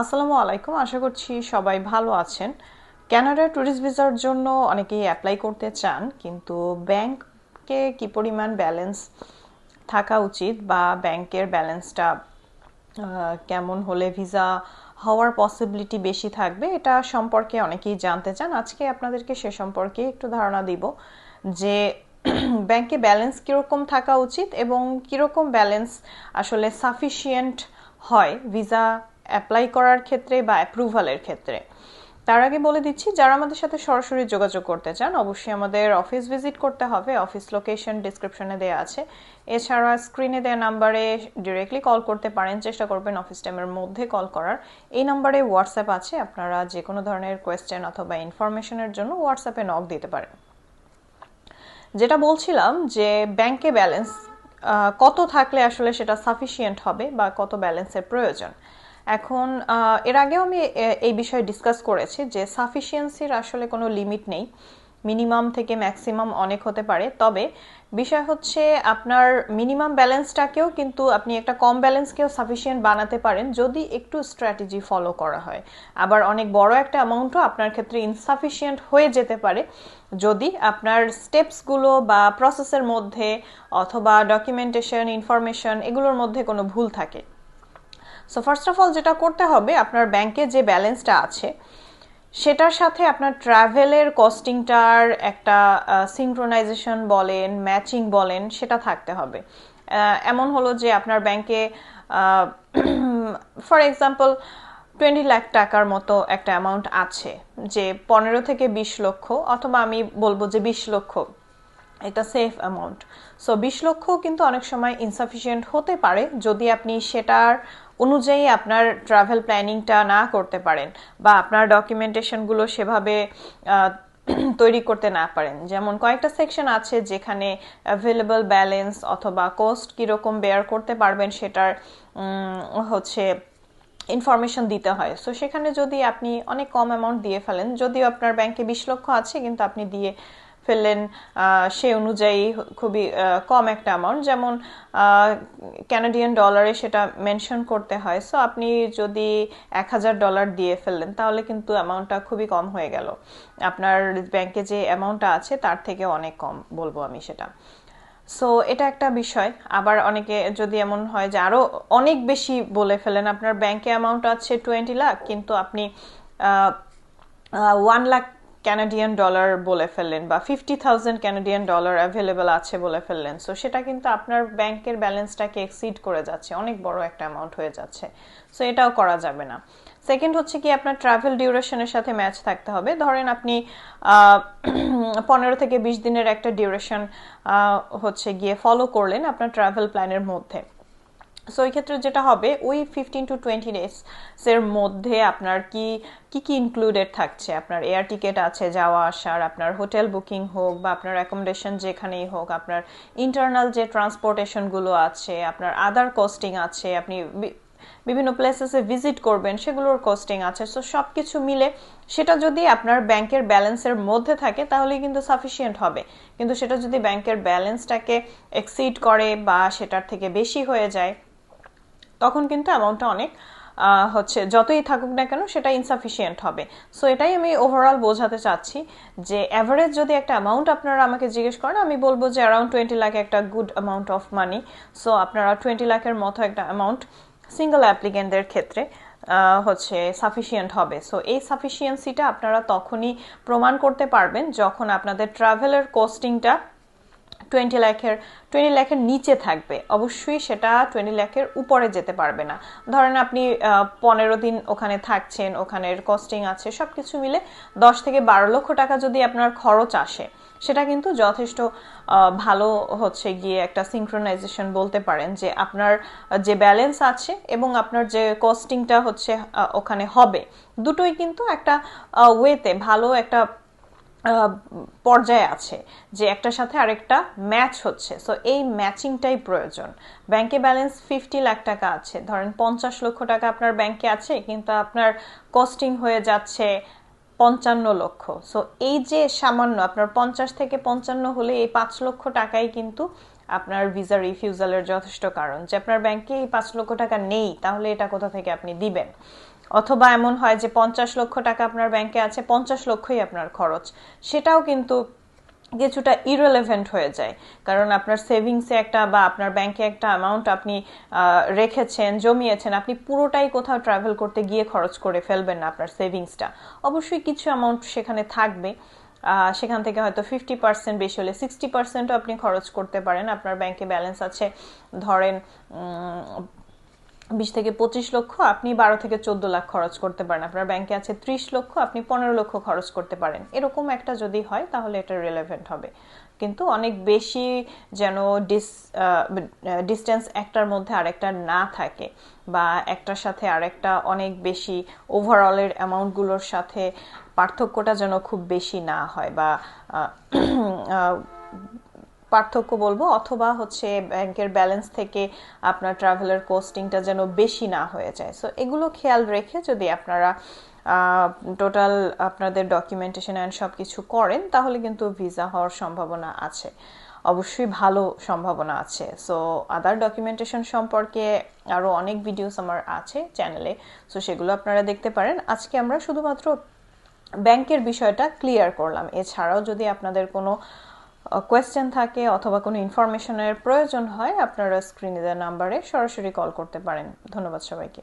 আসসালামু আলাইকুম, আশা করছি সবাই ভালো আছেন। ক্যানাডা ট্যুরিস্ট ভিসার জন্য অনেকেই অ্যাপ্লাই করতে চান, কিন্তু ব্যাংকে কি পরিমাণ ব্যালেন্স থাকা উচিত বা ব্যাংকের ব্যালেন্সটা কেমন হলে ভিসা হওয়ার পসিবিলিটি বেশি থাকবে, এটা সম্পর্কে অনেকেই জানতে চান। আজকে আপনাদেরকে সে সম্পর্কে একটু ধারণা দিব যে ব্যাংকে ব্যালেন্স কীরকম থাকা উচিত এবং কীরকম ব্যালেন্স আসলে সাফিসিয়েন্ট হয় ভিসা অ্যাপ্লাই করার ক্ষেত্রে বা অ্যাপ্রুভালের ক্ষেত্রে। তার আগে বলে দিচ্ছি, যারা আমাদের সাথে সরাসরি যোগাযোগ করতে চান, অবশ্যই আমাদের অফিস ভিজিট করতে হবে। অফিস লোকেশন ডিসক্রিপশনে দেওয়া আছে। এছাড়া স্ক্রিনে দেওয়া নাম্বারে ডিরেক্টলি কল করতে পারেন। চেষ্টা করবেন অফিস টাইমের মধ্যে কল করার। এই নাম্বারে হোয়াটসঅ্যাপ আছে। আপনারা যে কোনো ধরনের কোয়েশ্চেন অথবা ইনফরমেশনের জন্য হোয়াটসঅ্যাপে নক দিতে পারেন। যেটা বলছিলাম যে ব্যাংকে ব্যালেন্স কত থাকলে আসলে সেটা সাফিসিয়েন্ট হবে বা কত ব্যালেন্সের প্রয়োজন? এখন এর আগেও আমি এই বিষয়ে ডিসকাস করেছি যে সাফিসিয়েন্সির আসলে কোনো লিমিট নেই। মিনিমাম থেকে ম্যাক্সিমাম অনেক হতে পারে। তবে বিষয় হচ্ছে আপনার মিনিমাম ব্যালেন্সটাকেও কিন্তু আপনি একটা কম ব্যালেন্সকেও সাফিসিয়েন্ট বানাতে পারেন যদি একটু স্ট্র্যাটেজি ফলো করা হয়। আবার অনেক বড় একটা অ্যামাউন্টও আপনার ক্ষেত্রে ইনসাফিসিয়েন্ট হয়ে যেতে পারে যদি আপনার স্টেপসগুলো বা প্রসেসের মধ্যে অথবা ডকুমেন্টেশন ইনফরমেশন এগুলোর মধ্যে কোনো ভুল থাকে। সো ফার্স্ট অফ অল যেটা করতে হবে, আপনার ব্যাংকে যে ব্যালেন্সটা আছে, সেটার সাথে আপনার ট্রাভেলের কস্টিংটার একটা সিনক্রোনাইজেশন বলেন ম্যাচিং বলেন, সেটা থাকতে হবে। এমন হলো যে আপনার ব্যাংকে ফর এক্সাম্পল টোয়েন্টি লাখ টাকার মতো একটা অ্যামাউন্ট আছে, যে পনেরো থেকে বিশ লক্ষ, অথবা আমি বলব যে বিশ লক্ষ একটা সেফ অ্যামাউন্ট সো বিশ লক্ষ কিন্তু অনেক সময় ইনসাফিসিয়েন্ট হতে পারে, যদি আপনি সেটার অনুযায়ী আপনার ট্রাভেল প্ল্যানিংটা না করতে পারেন বা আপনার ডকুমেন্টেশনগুলো সেভাবে তৈরি করতে না পারেন। যেমন কয়েকটা সেকশন আছে যেখানে অ্যাভেলেবল ব্যালেন্স অথবা কোস্ট কীরকম বেয়ার করতে পারবেন সেটার হচ্ছে ইনফরমেশন দিতে হয়। সো সেখানে যদি আপনি অনেক কম অ্যামাউন্ট দিয়ে ফেলেন, যদিও আপনার ব্যাংকে বিশ লক্ষ আছে, কিন্তু আপনি দিয়ে ফেললেন সে অনুযায়ী খুবই কম একটা অ্যামাউন্ট যেমন ক্যানাডিয়ান ডলারে সেটা মেনশন করতে হয়। সো আপনি যদি এক হাজার ডলার দিয়ে ফেললেন, তাহলে কিন্তু অ্যামাউন্টটা খুবই কম হয়ে গেল। আপনার ব্যাংকে যে অ্যামাউন্টটা আছে, তার থেকে অনেক কম বলব আমি সেটা। সো এটা একটা বিষয়। আবার অনেকে যদি এমন হয় যে আরও অনেক বেশি বলে ফেলেন, আপনার ব্যাংকে অ্যামাউন্ট আছে টোয়েন্টি লাখ কিন্তু আপনি ওয়ান লাখ ক্যানাডিয়ান ডলার বলে ফেললেন বা fifty thousand Canadian dollar available আছে বলে ফেললেন। সো সেটা কিন্তু আপনার ব্যাংকের ব্যালেন্সটাকে এক্সিড করে যাচ্ছে। অনেক বড় একটা অ্যামাউন্ট হয়ে যাচ্ছে। সো এটাও করা যাবে না। সেকেন্ড হচ্ছে কি, আপনার ট্রাভেল ডিউরেশনের সাথে ম্যাচ থাকতে হবে। ধরেন আপনি পনেরো থেকে বিশ দিনের একটা ডিউরেশন হচ্ছে গিয়ে ফলো করলেন আপনার ট্রাভেল প্ল্যানের মধ্যে। সো এই ক্ষেত্রে যেটা হবে, ওই ফিফটিন টু টোয়েন্টি ডেজ এর মধ্যে আপনার কি কি কি ইনক্লুডেড থাকছে? আপনার এয়ার টিকিট আছে যাওয়া আসার, আপনার হোটেল বুকিং হোক বা আপনার অ্যাকোমোডেশন যেখানেই হোক, আপনার ইন্টারনাল যে ট্রান্সপোর্টেশনগুলো আছে, আপনার আদার কস্টিং আছে, আপনি বিভিন্ন প্লেসেসে ভিজিট করবেন, সেগুলোর কস্টিং আছে। সো সব কিছু মিলে সেটা যদি আপনার ব্যাংকের ব্যালেন্সের মধ্যে থাকে, তাহলেই কিন্তু সাফিসিয়েন্ট হবে। কিন্তু সেটা যদি ব্যাংকের ব্যালেন্সটাকে এক্সিড করে বা সেটার থেকে বেশি হয়ে যায় তখন কিন্তু অ্যামাউন্টটা অনেক হচ্ছে যতই থাকুক না কেন সেটা ইনসাফিসিয়েন্ট হবে। সো এটাই আমি ওভারঅল বোঝাতে চাচ্ছি যে অ্যাভারেজ যদি একটা অ্যামাউন্ট আপনারা আমাকে জিজ্ঞেস করেন, আমি বলব যে অ্যারাউন্ড টোয়েন্টি লাখ একটা good amount of money so আপনারা টোয়েন্টি লাখের মতো একটা অ্যামাউন্ট সিঙ্গেল অ্যাপ্লিকেন্টদের ক্ষেত্রে হচ্ছে সাফিসিয়েন্ট হবে। সো এই সাফিসিয়েন্সিটা আপনারা তখনই প্রমাণ করতে পারবেন যখন আপনাদের ট্রাভেলের কোস্টিংটা টোয়েন্টি লাখের টোয়েন্টি লাখের নিচে থাকবে। অবশ্যই সেটা টোয়েন্টি লাখের উপরে যেতে পারবে না। ধরেন আপনি পনেরো দিন ওখানে থাকছেন, ওখানের কস্টিং আছে সব কিছু মিলে দশ থেকে বারো লক্ষ টাকা যদি আপনার খরচ আসে, সেটা কিন্তু যথেষ্ট ভালো হচ্ছে গিয়ে একটা সিঙ্ক্রোনাইজেশন বলতে পারেন যে আপনার যে ব্যালেন্স আছে এবং আপনার যে কস্টিংটা হচ্ছে ওখানে হবে। দুটোই কিন্তু একটা ওয়েতে ভালো একটা পর্যায়ে আছে যে একটার সাথে আরেকটা ম্যাচ হচ্ছে। সো এই ম্যাচিংটাই প্রয়োজন। ব্যাংকে ব্যালেন্স ফিফটি লাখ টাকা আছে। ধরেন পঞ্চাশ লক্ষ টাকা আপনার ব্যাংকে আছে, কিন্তু আপনার কস্টিং হয়ে যাচ্ছে পঞ্চান্ন লক্ষ। সো এই যে সামান্য, আপনার পঞ্চাশ থেকে পঞ্চান্ন হলে এই পাঁচ লক্ষ টাকাই কিন্তু আপনার ভিসা রিফিউজালের যথেষ্ট কারণ। যে আপনার ব্যাংকে এই পাঁচ লক্ষ টাকা নেই, তাহলে এটা কোথা থেকে আপনি দিবেন? অথবা এমন হয় যে পঞ্চাশ লক্ষ টাকা আপনার ব্যাংকে আছে, পঞ্চাশ লক্ষই আপনার খরচ। সেটাও কিন্তু কিছুটা ইরেলেভেন্ট হয়ে যায়। কারণ আপনার সেভিংসে একটা বা আপনার ব্যাংকে একটা অ্যামাউন্ট আপনি রেখেছেন, জমিয়েছেন, আপনি পুরোটাই কোথাও ট্রাভেল করতে গিয়ে খরচ করে ফেলবেন না আপনার সেভিংসটা অবশ্যই কিছু অ্যামাউন্ট সেখানে থাকবে। সেখান থেকে হয়তো ফিফটি পার্সেন্ট বেশি হলে সিক্সটি পার্সেন্টও আপনি খরচ করতে পারেন। আপনার ব্যাংকে ব্যালেন্স আছে, ধরেন বিশ থেকে পঁচিশ লক্ষ, আপনি বারো থেকে চোদ্দ লাখ খরচ করতে পারেন। আপনার ব্যাংকে আছে ত্রিশ লক্ষ, আপনি পনেরো লক্ষ খরচ করতে পারেন। এরকম একটা যদি হয়, তাহলে এটা রিলেভেন্ট হবে। কিন্তু অনেক বেশি যেন ডিস ডিস্টেন্স একটার মধ্যে আরেকটা না থাকে বা একটার সাথে আরেকটা অনেক বেশি ওভারঅলের অ্যামাউন্টগুলোর সাথে পার্থক্যটা যেন খুব বেশি না হয় বা পার্থক্য বলব, অথবা হচ্ছে ব্যাংকের ব্যালেন্স থেকে আপনার ট্রাভেলার কোস্টিংটা যেন বেশি না হয়ে যায়। সো এগুলো খেয়াল রেখে যদি আপনারা টোটাল আপনাদের ডকুমেন্টেশন অ্যান্ড সব কিছু করেন, তাহলে কিন্তু ভিসা হওয়ার সম্ভাবনা আছে। অবশ্যই ভালো সম্ভাবনা আছে। সো আদার ডকুমেন্টেশন সম্পর্কে আরও অনেক ভিডিওস আমার আছে চ্যানেলে সো সেগুলো আপনারা দেখতে পারেন। আজকে আমরা শুধুমাত্র ব্যাংকের বিষয়টা ক্লিয়ার করলাম। এছাড়াও যদি আপনাদের কোনো কোয়েশ্চেন থাকে অথবা কোনো ইনফরমেশনের প্রয়োজন হয়, আপনারা স্ক্রিনে দেওয়া নাম্বারে সরাসরি কল করতে পারেন। ধন্যবাদ সবাইকে।